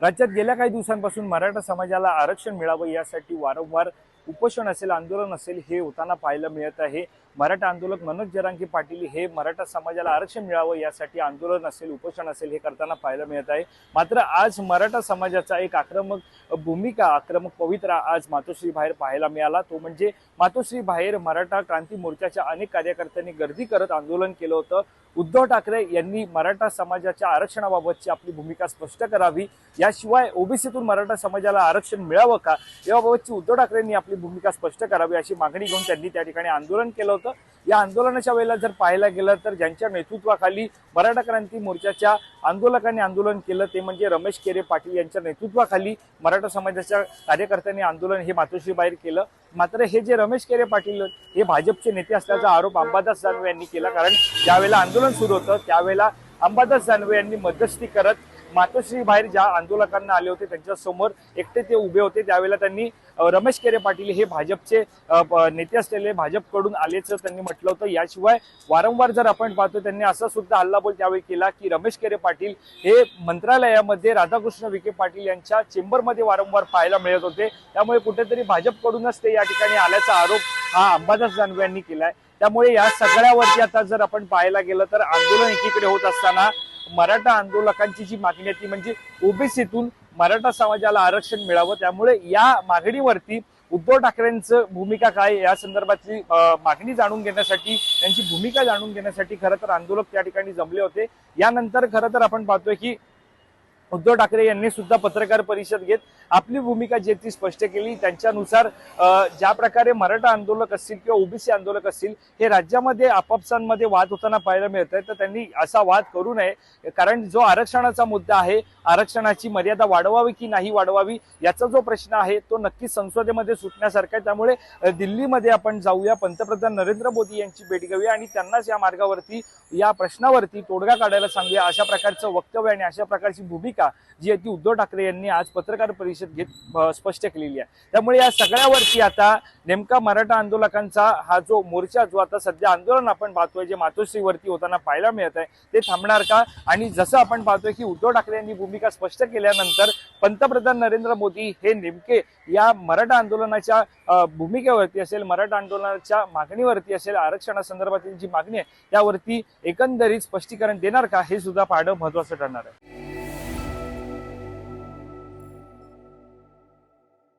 राज्यात गेल्या काही दिवसांपासून मराठा समाजाला आरक्षण मिळावं यासाठी वारंवार उपोषण असेल आंदोलन असेल हे होताना पाहायला मिळत आहे. मराठा आंदोलक मनोज जरांगे पाटील हे मराठा समाजाला आरक्षण मिळावं यासाठी आंदोलन असेल उपोषण असेल हे करताना पाहायला मिळत आहे. मात्र आज मराठा समाजाचा एक आक्रमक भूमिका आक्रमक पवित्रा आज मातोश्री बाहेर पाहायला मिळाला. तो म्हणजे मातोश्री बाहेर मराठा क्रांती मोर्चाच्या अनेक कार्यकर्त्यांनी गर्दी करत आंदोलन केलं होतं. उद्धव ठाकरे यांनी मराठा समाजाच्या आरक्षणाबाबतची आपली भूमिका स्पष्ट करावी. याशिवाय ओबीसीतून मराठा समाजाला आरक्षण मिळावं का? याबाबतची उद्धव ठाकरेंनी आपली भूमिका स्पष्ट करावी अशी मागणी घेऊन त्यांनी त्या ठिकाणी आंदोलन केलं होतं. या आंदोलनाच्या वेळेला जर पाहायला गेलं तर ज्यांच्या नेतृत्वाखाली मराठा क्रांती मोर्चाच्या आंदोलकांनी आंदोलन केलं ते म्हणजे रमेश केरे पाटील यांच्या नेतृत्वाखाली मराठा समाजाच्या कार्यकर्त्यांनी आंदोलन हे मातोश्री बाहेर केलं. मात्र हे जे रमेश केरे पाटील हे भाजपचे नेते असल्याचा आरोप अंबादास दानवे यांनी केला. कारण ज्यावेळेला आंदोलन सुरू होतं त्यावेळेला अंबादास जानवे यांनी मध्यस्थी करत मातोश्री बाहेर ज्या आंदोलकांना आले होते त्यांच्यासमोर एकटे ते उभे होते त्यावेळेला त्यांनी रमेश केरे पाटील हे भाजपचे नेते असलेले भाजपकडून आल्याचं त्यांनी म्हटलं होतं. याशिवाय वारंवार जर आपण पाहतो त्यांनी असा सुद्धा हल्लाबोल त्यावेळी केला की रमेश केरे पाटील हे मंत्रालयामध्ये राधाकृष्ण विखे पाटील यांच्या चेंबरमध्ये वारंवार पाहायला मिळत होते. त्यामुळे कुठेतरी भाजपकडूनच ते या ठिकाणी आल्याचा आरोप हा अंबादास जानवे यांनी केलाय. त्यामुळे या सगळ्यावरती आता जर आपण पाहायला गेलं तर आंदोलन एकीकडे होत असताना मराठा आंदोलकांची जी मागणी आहे ती म्हणजे ओबीसीतून मराठा समाजाला आरक्षण मिळावं. त्यामुळे या मागणीवरती उद्धव ठाकरेंचं भूमिका काय या संदर्भातली मागणी जाणून घेण्यासाठी त्यांची भूमिका जाणून घेण्यासाठी खरं तर आंदोलक त्या ठिकाणी जमले होते. यानंतर खरं तर आपण पाहतोय की उद्धव ठाकरे यांनी सुद्धा पत्रकार परिषद घेत आपली भूमिका जे ती स्पष्ट केली. त्यांच्यानुसार ज्या प्रकारे मराठा आंदोलक असतील किंवा ओबीसी आंदोलक असतील हे राज्यामध्ये आपापसांमध्ये वाद होताना पाहायला मिळत आहे तर त्यांनी असा वाद करू नये. कारण जो आरक्षणाचा मुद्दा आहे आरक्षणाची मर्यादा वाढवावी की नाही वाढवावी याचा जो प्रश्न आहे तो नक्कीच संसदेमध्ये सुटण्यासारखा आहे. त्यामुळे दिल्लीमध्ये आपण जाऊया. पंतप्रधान नरेंद्र मोदी यांची भेट घेऊया आणि त्यांनाच या मार्गावरती या प्रश्नावरती तोडगा काढायला सांगूया. अशा प्रकारचं वक्तव्य आणि अशा प्रकारची भूमिका जी आहे ती उद्धव ठाकरे यांनी आज पत्रकार परिषद घेत स्पष्ट केलेली आहे. त्यामुळे या सगळ्यावरती आता नेमका मराठा आंदोलकांचा हा जो मोर्चा जो आता सध्या आंदोलन आपण पाहतोय जे मातोश्रीवरती होताना पाहायला मिळत आहे ते थांबणार का? आणि जसं आपण पाहतोय की उद्धव ठाकरे यांनी भूमिका स्पष्ट केल्यानंतर पंतप्रधान नरेंद्र मोदी हे नेमके या मराठा आंदोलनाच्या भूमिकेवरती असेल मराठा आंदोलनाच्या मागणीवरती असेल आरक्षणासंदर्भातील जी मागणी आहे त्यावरती एकंदरीत स्पष्टीकरण देणार का हे सुद्धा पाहणं महत्वाचं ठरणार आहे.